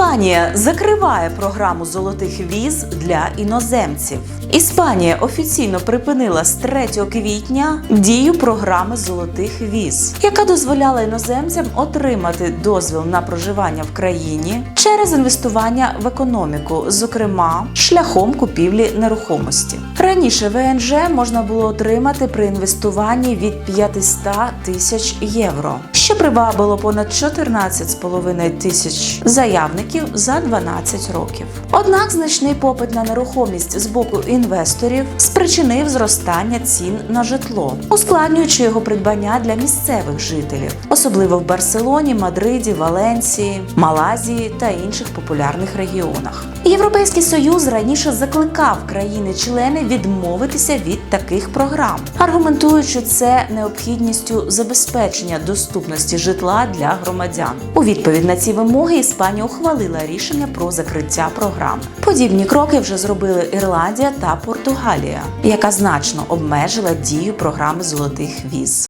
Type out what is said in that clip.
Іспанія закриває програму золотих віз для іноземців. Іспанія офіційно припинила з 3 квітня дію програми золотих віз, яка дозволяла іноземцям отримати дозвіл на проживання в країні через інвестування в економіку, зокрема шляхом купівлі нерухомості. Раніше ВНЖ можна було отримати при інвестуванні від 500 тисяч євро, що прибавило понад 14,5 тисяч заявників за 12 років. Однак значний попит на нерухомість з боку інвесторів спричинив зростання цін на житло, ускладнюючи його придбання для місцевих жителів, особливо в Барселоні, Мадриді, Валенції, Малазії та інших популярних регіонах. Європейський союз раніше закликав країни-члени відмовитися від таких програм, аргументуючи це необхідністю забезпечення доступності житла для громадян. У відповідь на ці вимоги Іспанія ухвалила рішення про закриття програми. Подібні кроки вже зробили Ірландія та Португалія, яка значно обмежила дію програми золотих віз.